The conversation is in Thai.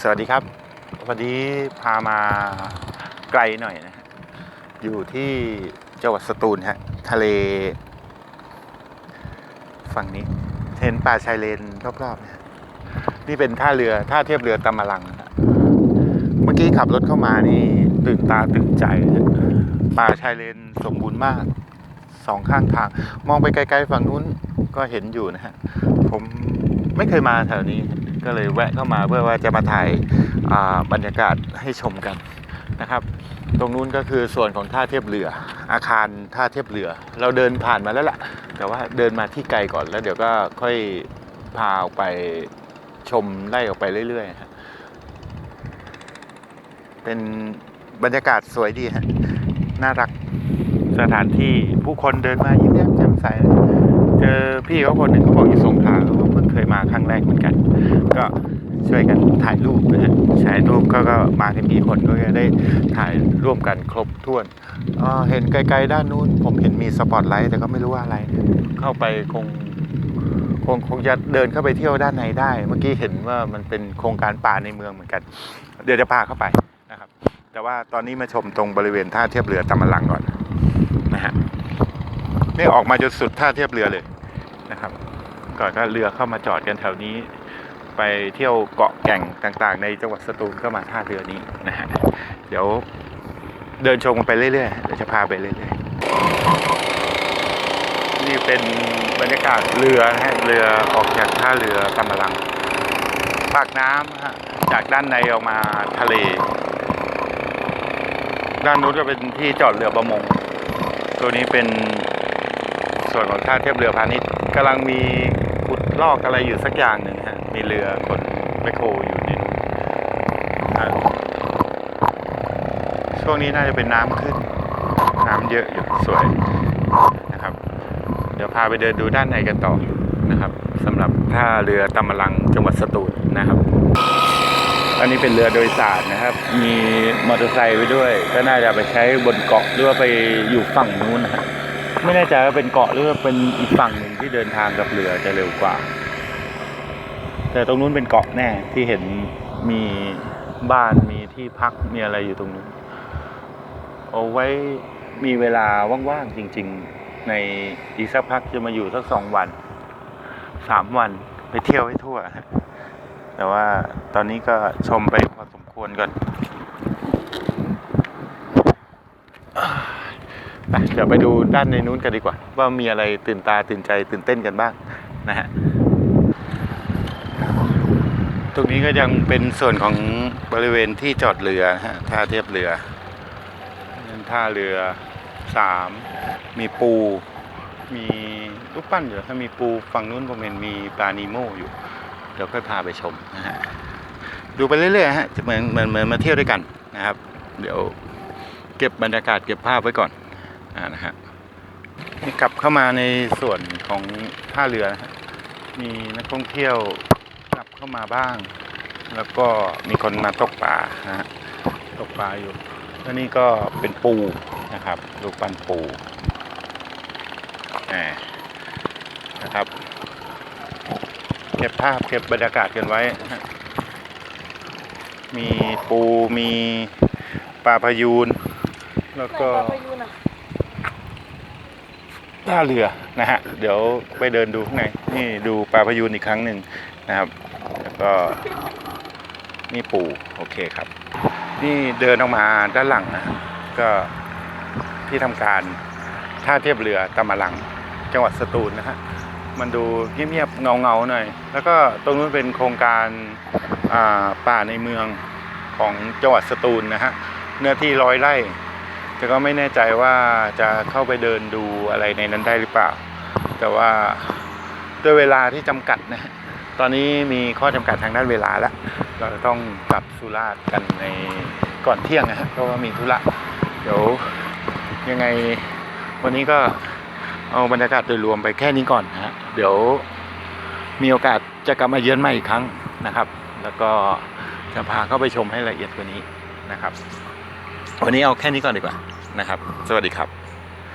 สวัสดีครับ วันนี้พามาไกลหน่อยนะอยู่ที่จังหวัดสตูลฮะทะเล ฝั่งนี้ เห็นป่าชายเลนรอบๆเนี่ยนี่เป็นท่าเรือท่าเทียบเรือตำมะลัง เมื่อกี้ขับรถเข้ามานี่ตื่นตาตื่นใจ ป่าชายเลนสมบูรณ์มากสองข้างทาง มองไปไกลๆฝั่งนู้นก็เห็นอยู่นะฮะ ผมไม่เคยมาแถวนี้ ก็เลยแวะเข้ามาเพื่อว่าจะมาถ่ายาบรรยากาศให้ชมกันนะครับ ตรงนู้นก็คือส่วนของท่าเทียบเรือ อาคารท่าเทียบเรือ เราเดินผ่านมาแล้วล่ะ แต่ว่าเดินมาที่ไกลก่อนแล้วเดี๋ยวก็ค่อยพาออกไปชมไล่ออกไปเรื่อยๆฮะเป็นบรรยากาศสวยดีฮะน่ารักสถานที่ผู้คนเดินมายิ้มแย้มแจ่มใสเจอ พี่เขาคนหนึ่งเขาบอกอยู่สงขลาเขาเพิ่งเคยมาครั้งแรกเหมือนกัน ก็ช่วยกันถ่ายรูปนะฮะถ่ายรูปก็ก็มากันกี่คนก็จะได้ถ่ายร่วมกันครบถ้วนเห็นไกลๆด้านนู้น ผมเห็นมีสปอตไลท์แต่ก็ไม่รู้ว่าอะไร เข้าไปคงคงคงจะเดินเข้าไปเที่ยวด้านในได้ เมื่อกี้เห็นว่ามันเป็นโครงการป่าในเมืองเหมือนกัน เดี๋ยวจะพาเข้าไปนะครับ แต่ว่าตอนนี้มาชมตรงบริเวณท่าเทียบเรือตำมะลังก่อนนะฮะนี่ออกมาจนสุดท่าเทียบเรือเลย นะครับ ก่อนก็เรือเข้ามาจอดกันแถวนี้ ไปเที่ยวเกาะแก่งต่างๆ ในจังหวัดสตูลก็มาท่าเรือนี้นะฮะเดี๋ยวเดินชมกันไปเรื่อยๆเดี๋ยวจะพาไปเรื่อยๆนี่เป็นบรรยากาศเรือนะฮะเรือออกจากท่าเรือกำมะลังปากน้ำฮะจากด้านในออกมาทะเล ด้านนู้นก็เป็นที่จอดเรือประมง ตัวนี้เป็น ส่วนของท่าเทียบเรือพาณิชย์กำลังมีขุดลอกอะไรอยู่สักอย่างหนึ่งฮะ มีเรือขนแมคโครอยู่ในนู้นอ่าช่วงนี้น่าจะเป็นน้ำขึ้น น้ำเยอะอยู่สวยนะครับ เดี๋ยวพาไปเดินดูด้านในกันต่อนะครับสำหรับท่าเรือตำมะลังจังหวัดสตูลนะครับ อันนี้เป็นเรือโดยสารนะครับ มีมอเตอร์ไซค์ไว้ด้วย ก็น่าจะไปใช้บนเกาะหรือว่าไปอยู่ฝั่งนู้นนะฮะ ไม่แน่ใจว่าเป็นเกาะหรือว่าเป็นอีกฝั่งหนึ่งที่เดินทางกับเรือจะเร็วกว่า แต่ตรงนู้นเป็นเกาะแน่ที่เห็นมีบ้านมีที่พักมีอะไรอยู่ตรงนู้นเอาไว้มีเวลาว่างๆจริง ๆ ในอีกสักพักจะมาอยู่สักสองวันสามวันไปเที่ยวให้ทั่ว แต่ว่าตอนนี้ก็ชมไปพอสมควรก่อน ไปเดี๋ยวไปดูด้านในนู้นกันดีกว่า ว่ามีอะไรตื่นตาตื่นใจตื่นเต้นกันบ้างนะฮะตรงนี้ก็ยังเป็นส่วนของบริเวณที่จอดเรือนะฮะท่าเทียบเรือนั่นท่าเรือสามมีปู มีรูปปั้นอยู่ถ้ามีปูฝั่งนู้นผมเห็นมีปลานีโมอยู่ เดี๋ยวค่อยพาไปชมนะฮะดูไปเรื่อยๆฮะจะเหมือนเหมือนเหมือนมาเที่ยวด้วยกันนะครับ เดี๋ยวเก็บบรรยากาศเก็บภาพไว้ก่อน อ่านะฮะนี่กลับเข้ามาในส่วนของท่าเรือนะฮะมีนักท่องเที่ยวกลับเข้ามาบ้าง แล้วก็มีคนมาตกปลานะฮะตกปลาอยู่แล้วนี่ก็เป็นปูนะครับรูปปั้นปูนะครับเก็บภาพเก็บบรรยากาศกันไว้ มีปูมีปลาพายูน แล้วก็ ท่าเรือนะฮะ เดี๋ยวไปเดินดูข้างในนี่ดูปลาพยูนอีกครั้งหนึ่งนะครับ แล้วก็นี่ปูโอเคครับ นี่เดินออกมาด้านหลังนะก็ที่ทำการท่าเทียบเรือตำมะลัง จังหวัดสตูลนะฮะมันดูเงียบๆเงาๆหน่อย แล้วก็ตรงนู้นเป็นโครงการอ่าป่าในเมืองของจังหวัดสตูลนะฮะเนื้อที่ร้อยไร่ แต่ก็ไม่แน่ใจว่าจะเข้าไปเดินดูอะไรในนั้นได้หรือเปล่า แต่ว่าด้วยเวลาที่จำกัดนะฮะตอนนี้มีข้อจำกัดทางด้านเวลาแล้วเราต้องกลับสุราษฎร์กันในก่อนเที่ยงนะฮะเพราะว่ามีธุระเดี๋ยวยังไงวันนี้ก็เอาบรรยากาศโดยรวมไปแค่นี้ก่อนนะฮะเดี๋ยวมีโอกาสจะกลับมาเยือนใหม่อีกครั้งนะครับ แล้วก็จะพาเข้าไปชมให้ละเอียดกว่านี้นะครับ วันนี้เอาแค่นี้ก่อนดีกว่า นะครับ สวัสดีครับ